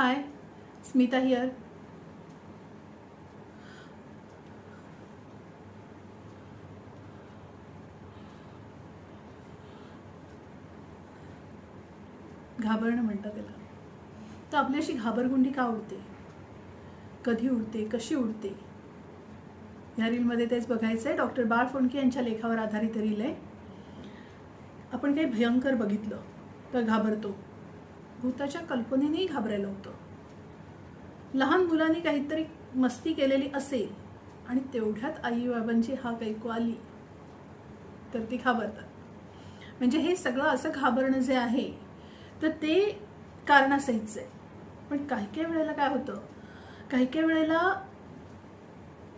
हाय Smita here घाबरणं म्हणतात त्याला. तर आपल्याशी घाबरगुंडी का उडते? कधी उडते? कशी उडते? ह्या रीलमध्ये तेच बघायचं आहे. डॉक्टर बाळ फोंडके यांच्या लेखावर आधारित रील आहे. आपण काही भयंकर बघितलं तर घाबरतो. भूताच्या कल्पनेनेही घाबरायला होतं. लहान मुलांनी काहीतरी मस्ती केलेली असेल आणि तेवढ्यात आईबाबांची हाक ऐकू आली तर ती घाबरतात. म्हणजे हे सगळं असं घाबरणं जे आहे तर ते कारणासहितच आहे. पण काही काही वेळेला काय होतं? काही काही वेळेला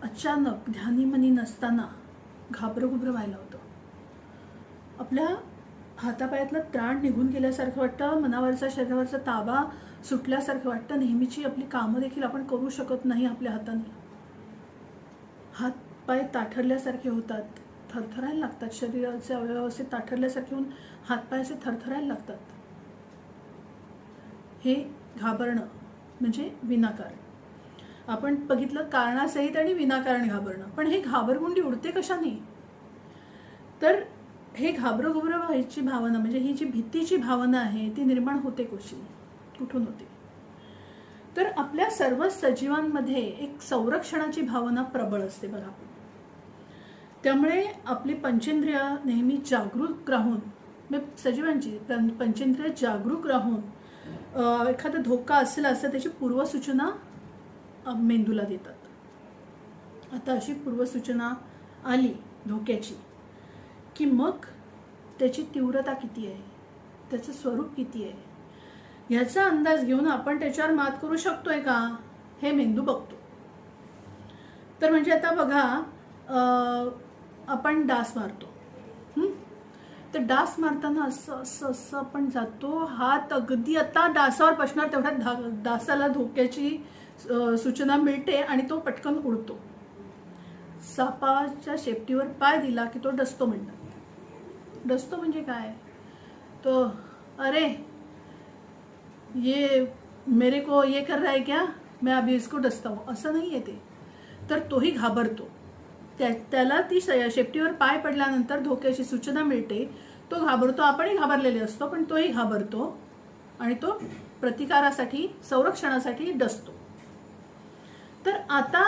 अचानक ध्यानीमनी नसताना घाबरं व्हायला होतं. आपल्या हातापायातलं त्राण निघून गेल्यासारखं वाटतं मनावरचा शरीरावरचा ताबा सुटल्यासारखं वाटतं. नेहमीची आपली कामं देखील आपण करू शकत नाही आपल्या हाताने. हात पाय ताठरल्यासारखे होतात. थरथरायला लागतात. शरीराचे अवयव असे ताठरल्यासारखे होऊन हातपाय असे थरथरायला लागतात. हे घाबरणं म्हणजे विनाकारण. आपण बघितलं कारणासहित आणि विनाकारण घाबरणं. पण हे घाबरगुंडी उडते कशाने? तर हे घाबरं घुबरं व्हायची भावना म्हणजे ही जी भीतीची भावना आहे ती निर्माण होते कशी? कुठून होते? तर आपल्या सर्व सजीवांमध्ये एक संरक्षणाची भावना प्रबळ असते बघा त्यामुळे आपली पंचेंद्रिय नेहमी जागरूक राहून म्हणजे सजीवांची पंचेंद्रिय जागरूक राहून एखादा धोका असेल असं त्याची पूर्वसूचना मेंदूला देतात. आता अशी पूर्वसूचना आली धोक्याची. की मग त्याची तीव्रता किती आहे? त्याचं स्वरूप किती आहे? ह्याचा अंदाज घेऊन आपण त्याच्यावर मात करू शकतोय का? हे मेंदू बघतो. तर म्हणजे आता बघा आपण डास मारतो. तर डास मारताना असं असं असं आपण जातो. हात अगदी आता डासावर बसणार तेवढ्या धा डासाला धोक्याची सूचना मिळते आणि तो पटकन उडतो. सापाच्या शेपटीवर पाय दिला की तो डसतो म्हणतात. डसतो म्हणजे काय? तो अरे ये मेरे को ये कर रहा है क्या? मैं अभी इसको डसता हूँ. असं नाही आहे ते. तर तोही घाबरतो. त्या त्याला ती शेपटीवर पाय पडल्यानंतर धोक्याची सूचना मिळते. तो घाबरतो. आपणही घाबरलेले असतो पण तोही घाबरतो आणि तो प्रतिकारासाठी संरक्षणासाठी डसतो. तर आता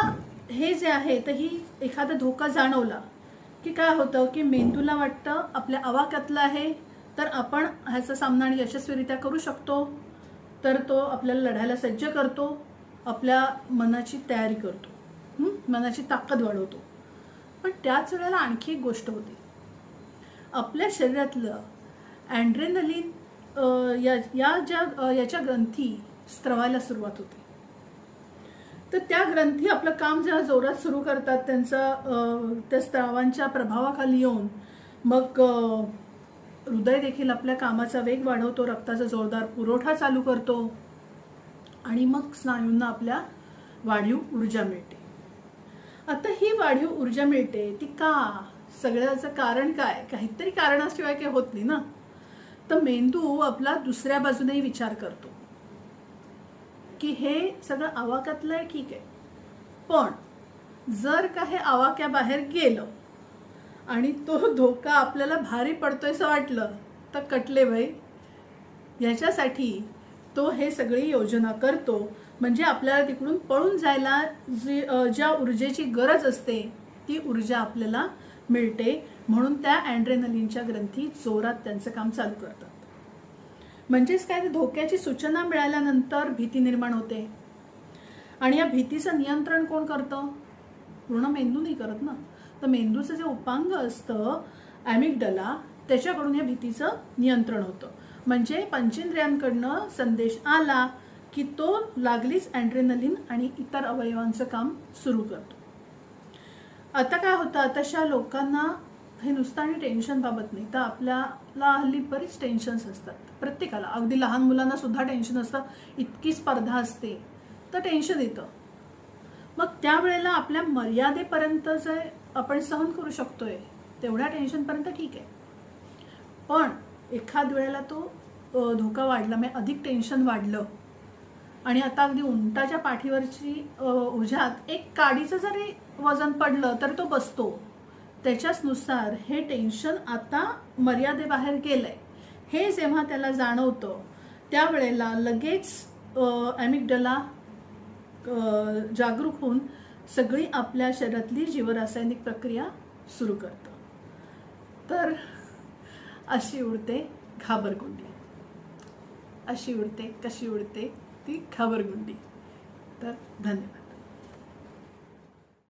हे जे आहे तर ही एखादा धोका जाणवला. की काय होतं की मेंदूला वाटतं आपल्या आवाक्यातलं आहे तर आपण ह्याचा सामना आणि यशस्वीरित्या करू शकतो. तर तो आपल्याला लढायला सज्ज करतो आपल्या मनाची तयारी करतो मनाची ताकद वाढवतो. पण त्याच वेळेला आणखी एक गोष्ट होती. आपल्या शरीरातलं अँड्रेनलिन या या ज्या याच्या ग्रंथी स्त्रवायला सुरुवात होते. तर त्या ग्रंथी आपलं काम जेव्हा जोरात सुरू करतात त्यांचा त्या स्त्रावांच्या प्रभावाखाली येऊन मग हृदय देखील आपल्या कामाचा वेग वाढवतो रक्ताचा जोरदार पुरवठा चालू करतो आणि मग स्नायूंना आपल्या वाढीव ऊर्जा मिळते. आता ही वाढीव ऊर्जा मिळते ती का? सगळ्याचं कारण काय? काहीतरी कारणाशिवाय काही होत नाही ना? तर मेंदू आपला दुसऱ्या बाजूनेही विचार करतो. की हे सगळं आवाक्यातलं आहे ठीक आहे. पण जर का हे आवाक्याबाहेर गेलं आणि तो धोका आपल्याला भारी पडतोय असं वाटलं तर कटले भाई याच्यासाठी तो हे सगळी योजना करतो. म्हणजे आपल्याला तिकडून पळून जायला जी ज्या ऊर्जेची गरज असते ती ऊर्जा आपल्याला मिळते. म्हणून त्या अँड्रेनलिनच्या ग्रंथी जोरात त्यांचं काम चालू करतात. म्हणजेच काय? ते धोक्याची सूचना मिळाल्यानंतर भीती निर्माण होते. आणि या भीतीचं नियंत्रण कोण करतं? पूर्ण मेंदू नाही करत ना. तर मेंदूचं जे उपांग असतं ॲमिगडला त्याच्याकडून या भीतीचं नियंत्रण होतं. म्हणजे पंचेंद्रियांकडनं संदेश आला की तो लागलीच अँड्रेनलिन आणि इतर अवयवांचं काम सुरू करतो. आता काय होतं? तशा लोकांना हे नुसतं आणि टेन्शनबाबत नाही. तर आपल्या ला हल्ली बरीच टेन्शन्स असतात. प्रत्येकाला. अगदी लहान मुलांना सुद्धा टेन्शन असतं. इतकी स्पर्धा असते. तर टेन्शन येतं. मग त्यावेळेला आपल्या मर्यादेपर्यंत जे आपण सहन करू शकतोय तेवढ्या टेन्शनपर्यंत ठीक आहे. पण एखाद वेळेला तो धोका वाढला म्हणजे अधिक टेन्शन वाढलं आणि आता अगदी उंटाच्या पाठीवरची अ, उज्यात एक काडीचं जरी वजन पडलं तर तो बसतो. त्याच्याचनुसार हे टेन्शन आता मर्यादेबाहेर आहे हे जेव्हा त्याला जाणवतं त्यावेळेला लगेच ॲमिगडला जागरूक होऊन सगळी आपल्या शरीरातली जीवरासायनिक प्रक्रिया सुरू करतं. तर अशी उडते घाबरगुंडी. अशी उडते कशी उडते ती घाबरगुंडी. तर धन्यवाद.